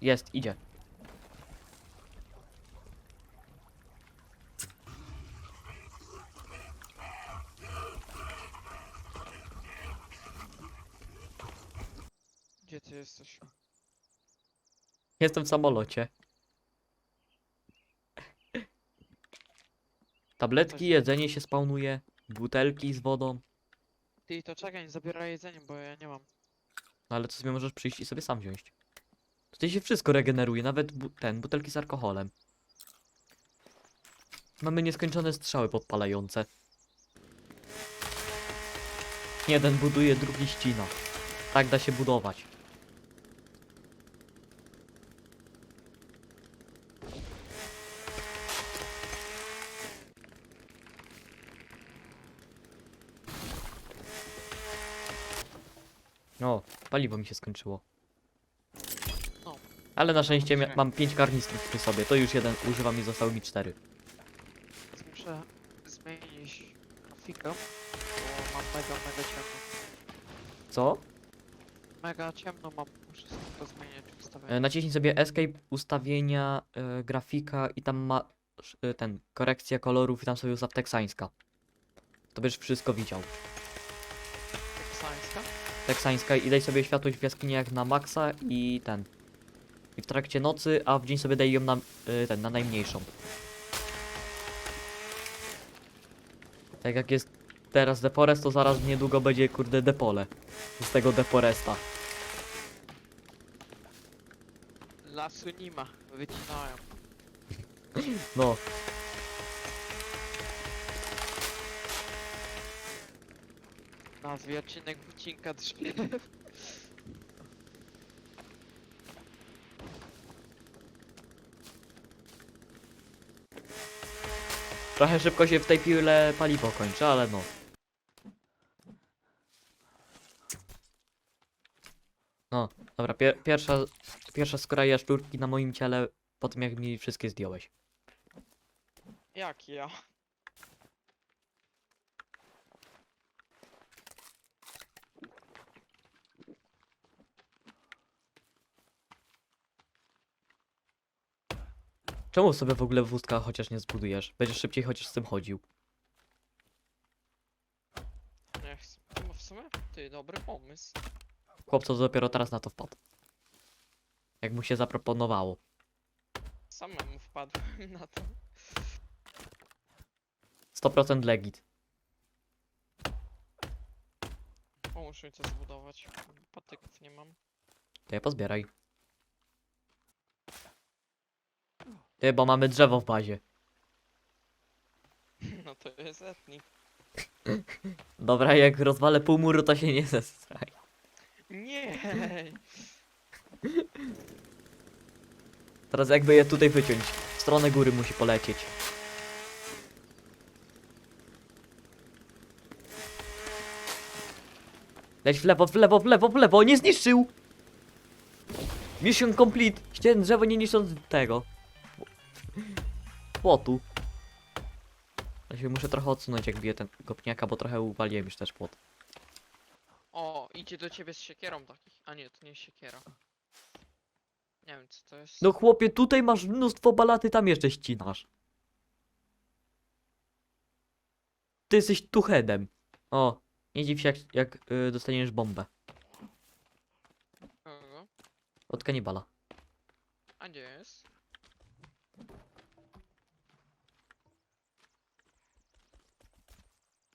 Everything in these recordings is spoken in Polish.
Jest, idzie. Gdzie ty jesteś? Jestem w samolocie. Tabletki, jedzenie się spawnuje, butelki z wodą. Ty to czekaj, nie zabieraj jedzenie, bo ja nie mam. No ale to sobie możesz przyjść i sobie sam wziąć. Tutaj się wszystko regeneruje, nawet bu ten, butelki z alkoholem. Mamy nieskończone strzały podpalające. Jeden buduje, drugi ścina. Tak da się budować. O, paliwo mi się skończyło. Ale na szczęście mam 5 karnistrów przy sobie, to już jeden używam i zostały mi 4. Więc muszę zmienić grafikę, bo mam mega, mega ciemno. Co? Mega ciemno mam, muszę sobie to zmienić E, ustawienie. Naciśnij sobie Escape, ustawienia, e, grafika i tam ma e, ten, korekcja kolorów i tam sobie ustaw teksańska. To będziesz wszystko widział. Teksańska? Teksańska i daj sobie światłość w jaskiniach na maksa i ten. I w trakcie nocy, a w dzień sobie daj ją na, e, ten, na najmniejszą. Tak jak jest teraz Deforest, to zaraz niedługo będzie kurde Depole. Z tego Deforesta. Lasu nie ma, wycinają. No. Nazwie odcinek wycinka drzew. Trochę szybko się w tej piłce paliwo kończy, ale no. No, dobra, pier pierwsza, pierwsza skóra jaszczurki na moim ciele po tym jak mi wszystkie zdjąłeś. Jak ja? Czemu sobie w ogóle wózka chociaż nie zbudujesz? Będziesz szybciej chociaż z tym chodził. Nie chcę. No w sumie, ty, dobry pomysł. Chłopco dopiero teraz na to wpadł. Jak mu się zaproponowało. Samemu wpadłem na to. 100% legit. Pomóż mi to zbudować. Patyków nie mam. To je pozbieraj. Ty, bo mamy drzewo w bazie. No to jest etnik. Dobra, jak rozwalę pół muru, to się nie zestraj. Nie! Teraz jakby je tutaj wyciąć. W stronę góry musi polecieć. Leć w lewo, w lewo, w lewo, w lewo, nie zniszczył! Mission complete! Ścięłem drzewo nie niszcząc tego. Płotu. Ja się muszę trochę odsunąć jak biję ten kopniaka, bo trochę uwaliłem już też płot. O, idzie do ciebie z siekierą takich. A nie, to nie siekiera. Nie wiem co to jest. No chłopie, tutaj masz mnóstwo balaty, tam jeszcze ścinasz. Ty jesteś tuchedem. O, nie dziw się jak, jak y, dostaniesz bombę. Kogo? Od kanibala. A gdzie jest?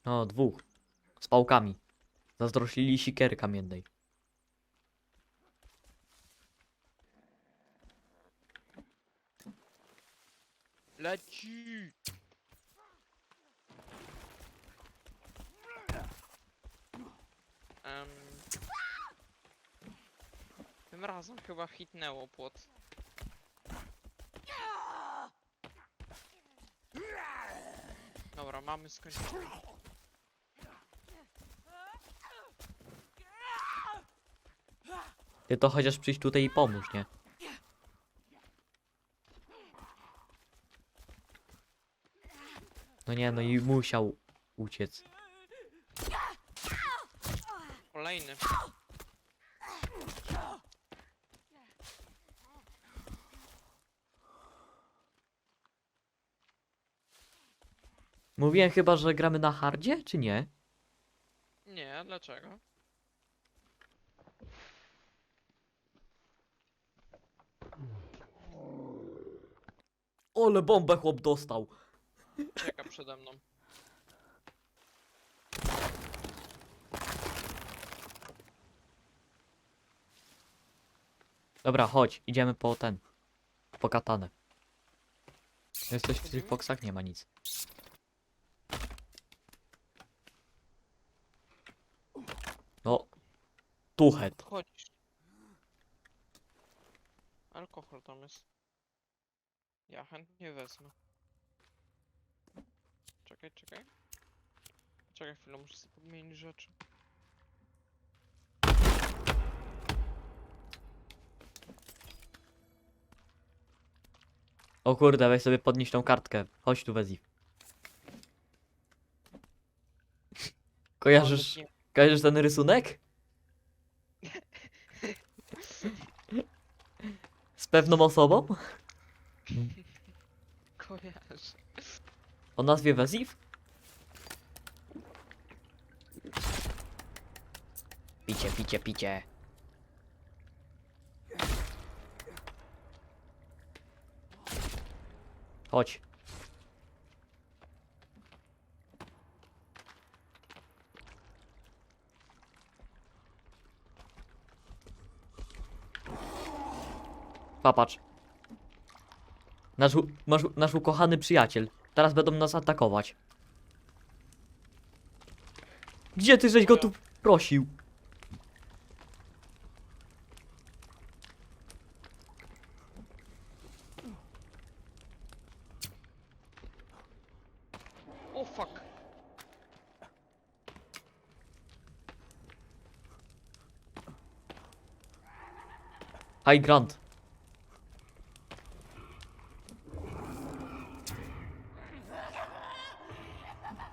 O, dwóch. Z pałkami. Zazdrościli sikiery kamiennej. Leci! Em, tym razem chyba hitnęło płot. Dobra, mamy skończone. to chociaż przyjdź tutaj i pomóż, nie? No nie, no i musiał uciec. Kolejny. Mówiłem chyba, że gramy na hardzie, czy nie? Nie, dlaczego? Ole bombę chłop dostał. Czeka przede mną. Dobra, chodź, idziemy po ten. Po katanę. Jesteś w tych boksach? Nie ma nic. No. Tuchet. Chodzisz. Alkohol tam jest. Ja chętnie wezmę. Czekaj, czekaj. Czekaj chwilę, muszę sobie podmienić rzeczy. O kurde, weź sobie podnieś tą kartkę. Chodź tu Wezi. Kojarzysz, kojarzysz ten rysunek? Z pewną osobą? Kojarzę. O nazwie Wezif? Picie, picie, picie. Chodź. Popatrz. Nasz, u- masz, nasz ukochany przyjaciel. Teraz będą nas atakować. Gdzie ty żeś go tu prosił? O fuck! High Grant.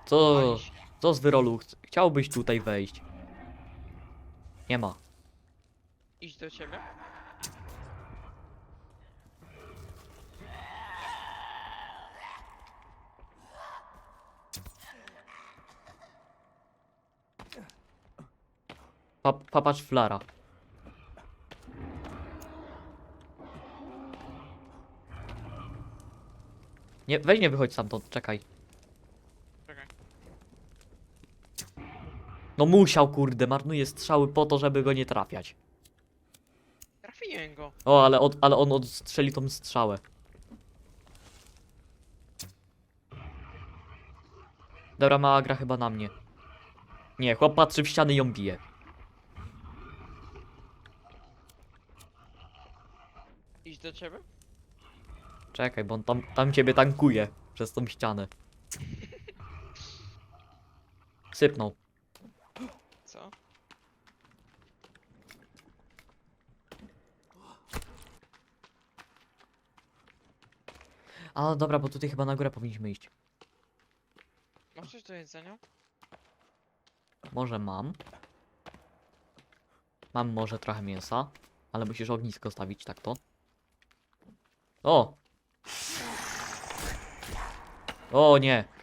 Co, co z wyrolu? Chc- Chciałbyś tutaj wejść? Nie ma. Iść do ciebie? Pa, papatrz flara. Nie, weź nie wychodź stamtąd. Czekaj. No musiał, kurde, marnuje strzały po to, żeby go nie trafiać. Trafiłem go. O, ale, od, ale on odstrzeli tą strzałę. Dobra, mała gra chyba na mnie. Nie, chłop patrzy w ściany i ją bije. Iść do ciebie? Czekaj, bo on tam, tam ciebie tankuje przez tą ścianę. Sypnął. Co? A, dobra, bo tutaj chyba na górę powinniśmy iść. Masz coś do jedzenia? Może mam. Mam może trochę mięsa, ale musisz ognisko stawić, tak to. O! O nie!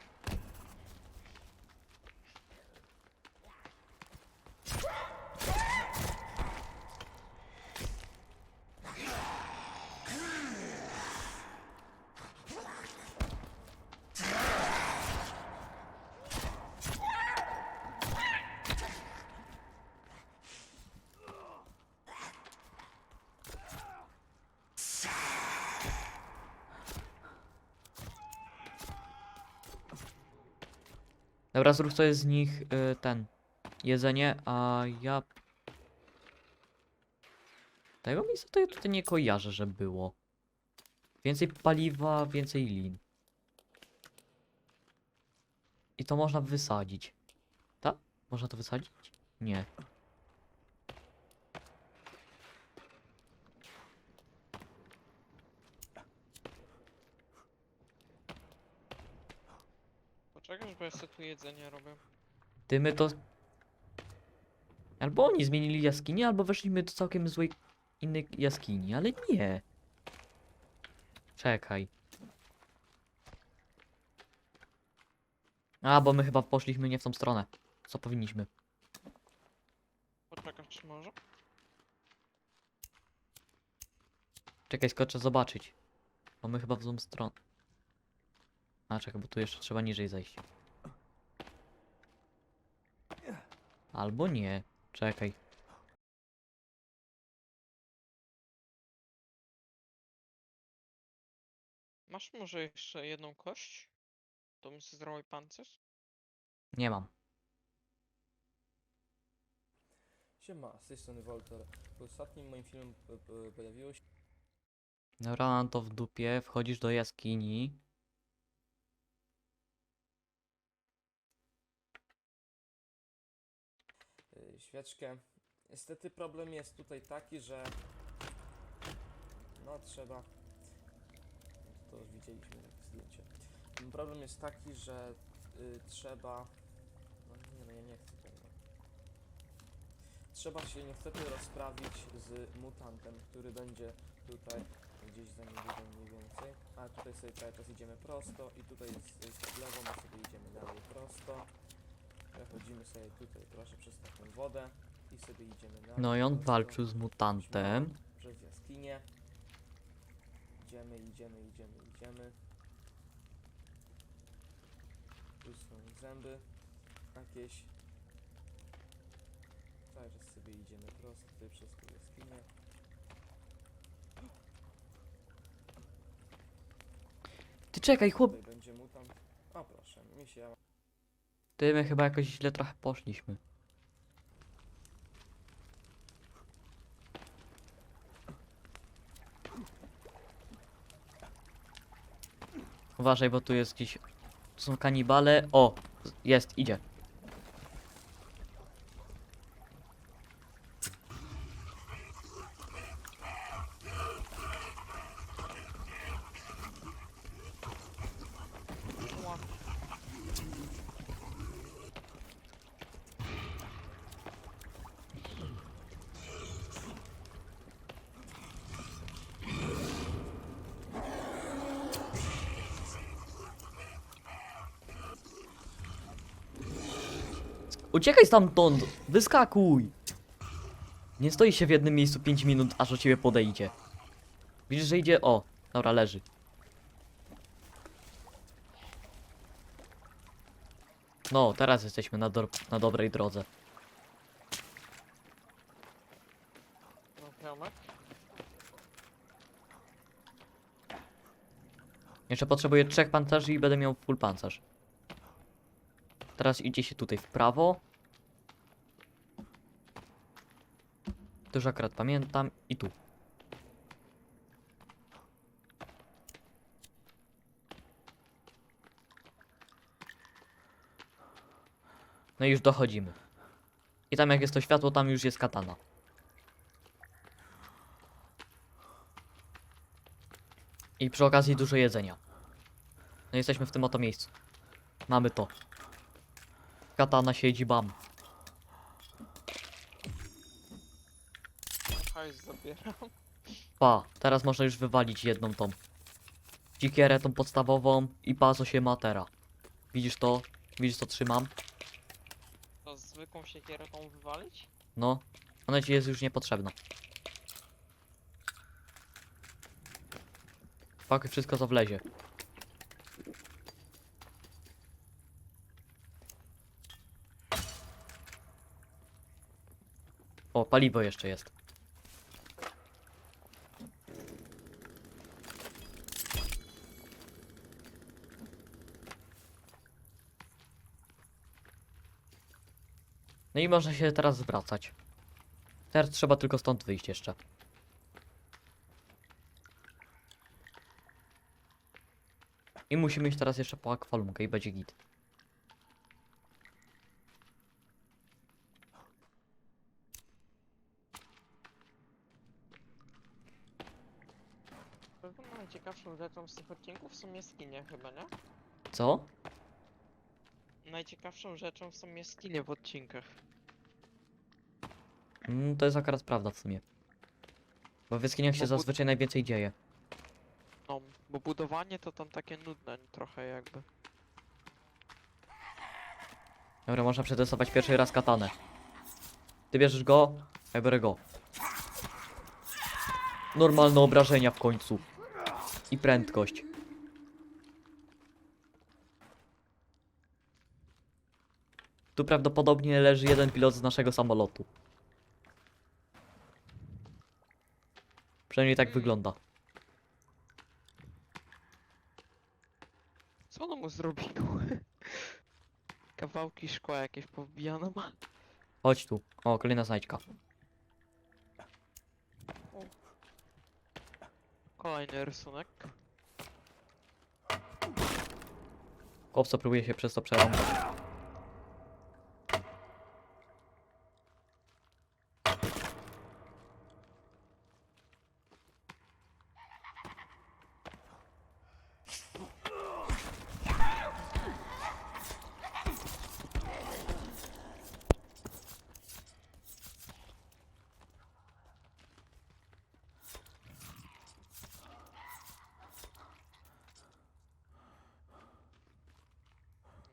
Dobra, zrób sobie z nich y, ten jedzenie, a ja tego miejsca to ja tutaj nie kojarzę, że było. Więcej paliwa, więcej lin. I to można wysadzić. Tak? Można to wysadzić? Nie. Poczekasz, bo ja sobie jedzenie robię. Ty my to... Albo oni zmienili jaskinię, albo weszliśmy do całkiem złej innej jaskini, ale nie. Czekaj. A, bo my chyba poszliśmy nie w tą stronę. Co powinniśmy? Poczekasz może? Czekaj, skoczę zobaczyć. Bo my chyba w tą stronę. A, czekaj, bo tu jeszcze trzeba niżej zejść. Albo nie. Czekaj. Masz może jeszcze jedną kość? To bym sobie zrobił pancerz? Nie mam. Siema, z tej strony Wolter. W ostatnim moim filmie p- p- pojawiło się Dobra, mam to w dupie. Wchodzisz do jaskini. Świeczkę. Niestety problem jest tutaj taki, że no trzeba to już widzieliśmy zdjęcie. Mm, Problem jest taki, że y, trzeba no nie no ja nie chcę tego. Trzeba się niestety rozprawić z mutantem, który będzie tutaj gdzieś za niedługo mniej więcej. A tutaj sobie cały czas idziemy prosto i tutaj jest, jest w lewo, my sobie idziemy dalej prosto. Przechodzimy sobie tutaj proszę przez taką wodę i sobie idziemy dalej. No i on walczył z mutantem. Przez jaskinię. Idziemy, idziemy, idziemy, idziemy. Tu są zęby jakieś. Cały czas sobie idziemy prosto tutaj przez tą jaskinię. Ty czekaj, chłop. Tutaj będzie mutant. O proszę, misia. Ty, my chyba jakoś źle trochę poszliśmy. Uważaj, bo tu jest gdzieś... Tu są kanibale. O! Jest, idzie. Uciekaj stamtąd! Wyskakuj! Nie stoi się w jednym miejscu 5 minut, aż do ciebie podejdzie. Widzisz, że idzie? O, dobra, leży. No, teraz jesteśmy na, do na dobrej drodze. Jeszcze potrzebuję trzech pancerzy i będę miał full pancerz. Teraz idzie się tutaj w prawo. To już akurat pamiętam. I tu. No i już dochodzimy. I tam jak jest to światło, tam już jest katana. I przy okazji dużo jedzenia. No jesteśmy w tym oto miejscu. Mamy to. Katana siedzi bam. Hajs zabieram. Pa, teraz można już wywalić jedną tą. Dzikierę tą podstawową i pa co się ma teraz. Widzisz to? Widzisz co trzymam? To zwykłą siekierę tą wywalić? No. Ona ci jest już niepotrzebna. Pakuj wszystko co wlezie. O, paliwo jeszcze jest. No i można się teraz zwracać. Teraz trzeba tylko stąd wyjść jeszcze. I musimy iść teraz jeszcze po akwalumkę i będzie git. Pewno najciekawszą rzeczą z tych odcinków są jaskinie chyba, nie? Co? Najciekawszą rzeczą są jaskinie w odcinkach. Mm, to jest akurat prawda w sumie. Bo w jaskiniach się Bo bud- zazwyczaj najwięcej dzieje. No, bo budowanie to tam takie nudne trochę jakby. Dobra, można przetestować pierwszy raz katanę. Ty bierzesz go, ja biorę go. Normalne obrażenia w końcu. I prędkość. Tu prawdopodobnie leży jeden pilot z naszego samolotu. Przynajmniej tak wygląda. Co ono mu zrobiło? Kawałki szkła jakieś powbijane ma. Chodź tu. O, kolejna znajdźka. Kolejny rysunek. Chłopco próbuje się przez to przerąbać.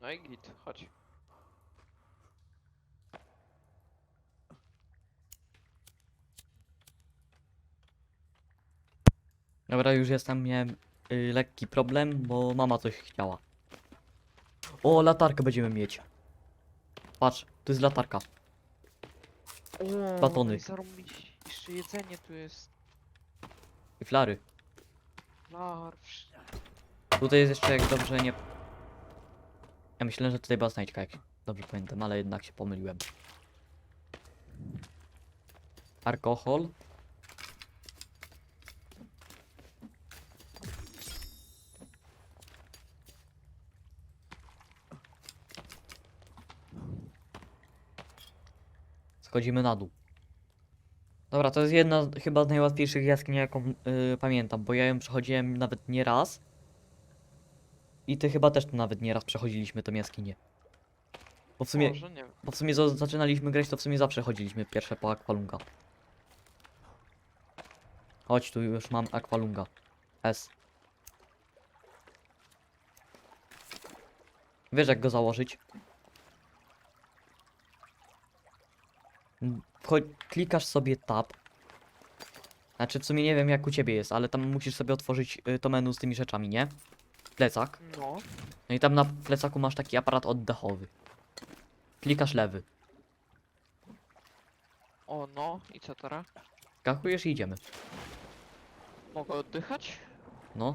No i git, chodź. Dobra, już jestem, miałem y, lekki problem, bo mama coś chciała. O, latarkę będziemy mieć. Patrz, to jest latarka. O, Batony. Jeszcze jedzenie tu jest. I flary. Larw. Tutaj jest jeszcze, jak dobrze nie... Ja myślę, że tutaj była znajdźka, jak dobrze pamiętam, ale jednak się pomyliłem. Alkohol. Schodzimy na dół. Dobra, to jest jedna chyba z najłatwiejszych jaskiń, jaką y, pamiętam, bo ja ją przechodziłem nawet nie raz. I ty chyba też tu nawet nie raz przechodziliśmy tą jaskinię. Bo w sumie, Może, nie wiem. bo w sumie za- zaczynaliśmy grać, to w sumie zawsze chodziliśmy pierwsze po Aqualunga. Chodź, tu już mam Aqualunga. S. Wiesz jak go założyć? Mm, Chodź, klikasz sobie tab. Znaczy w sumie nie wiem jak u ciebie jest, ale tam musisz sobie otworzyć y, to menu z tymi rzeczami, nie? Plecak. No. No i tam na plecaku masz taki aparat oddechowy. Klikasz lewy. O, no. I co teraz? Skakujesz i idziemy. Mogę oddychać? No.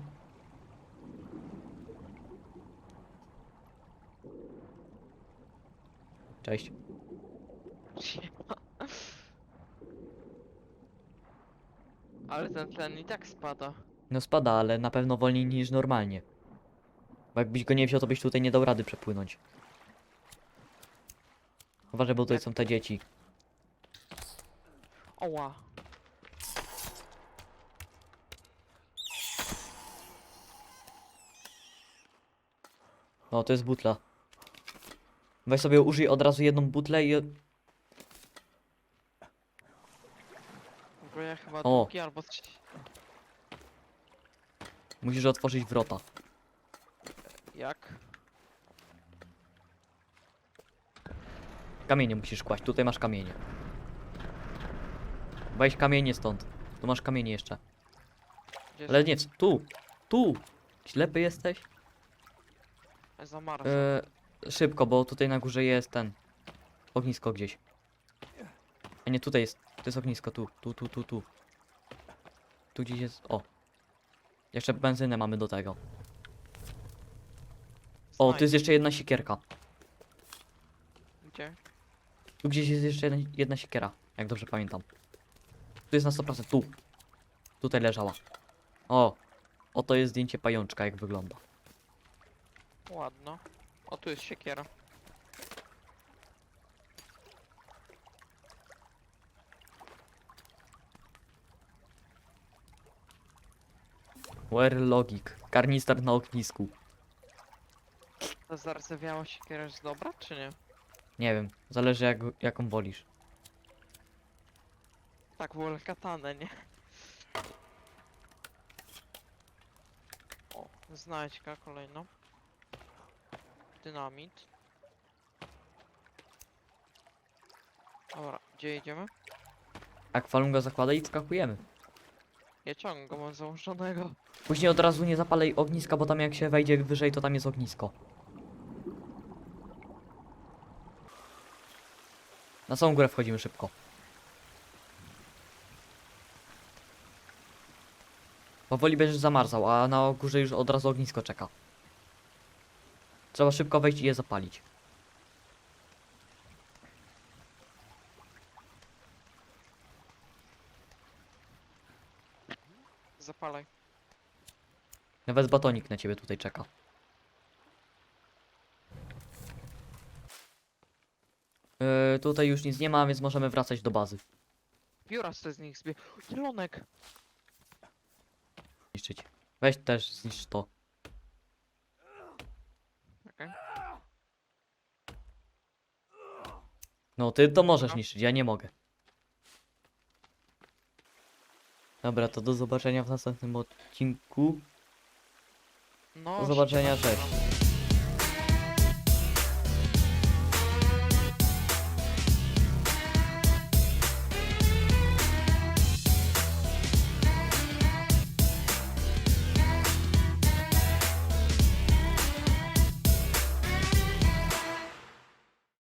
Cześć. Siema. Ale ten tlen i tak spada. No spada, ale na pewno wolniej niż normalnie. Bo jakbyś go nie wziął, to byś tutaj nie dał rady przepłynąć. Uważaj, bo tutaj są te dzieci. Oła. O, to jest butla. Weź sobie użyj od razu jedną butlę i... Bo ja chyba O. drugi albo trzeci. Musisz otworzyć wrota. Jak? Kamienie musisz kłaść, tutaj masz kamienie. Weź kamienie stąd. Tu masz kamienie jeszcze. Gdzie Ale są? nie, tu! Tu! Ślepy jesteś? E, szybko, bo tutaj na górze jest ten. Ognisko gdzieś. A nie, tutaj jest. To jest ognisko, tu, tu, tu, tu, tu. Tu gdzieś jest. O. Jeszcze benzynę mamy do tego. O, tu jest jeszcze jedna siekierka. Gdzie? Tu gdzieś jest jeszcze jedna, jedna siekiera, jak dobrze pamiętam. Tu jest na 100%, tu. Tutaj leżała. O. Oto jest zdjęcie pajączka, jak wygląda. Ładno. O, tu jest siekiera. Where logic. Karnister na ognisku. Ta zardzewiała siekiera jest dobra, czy nie? Nie wiem, zależy jak, jaką wolisz. Tak, wolę katanę, nie? O, znajdźka kolejną. Dynamit. Dobra, gdzie jedziemy? Akwalunga zakłada i skakujemy. Ja ciągle go mam założonego. Później od razu nie zapalej ogniska, bo tam jak się wejdzie wyżej, to tam jest ognisko. Na samą górę wchodzimy szybko. Powoli będziesz zamarzał, a na górze już od razu ognisko czeka. Trzeba szybko wejść i je zapalić. Zapalaj. Nawet batonik na ciebie tutaj czeka. Yy, tutaj już nic nie ma, więc możemy wracać do bazy. Biura z z nich zbie... Zielonek! Niszczyć. Weź też zniszcz to. Okej. No, ty to możesz No. niszczyć, ja nie mogę. Dobra, to do zobaczenia w następnym odcinku. No, Do zobaczenia, szybko. cześć.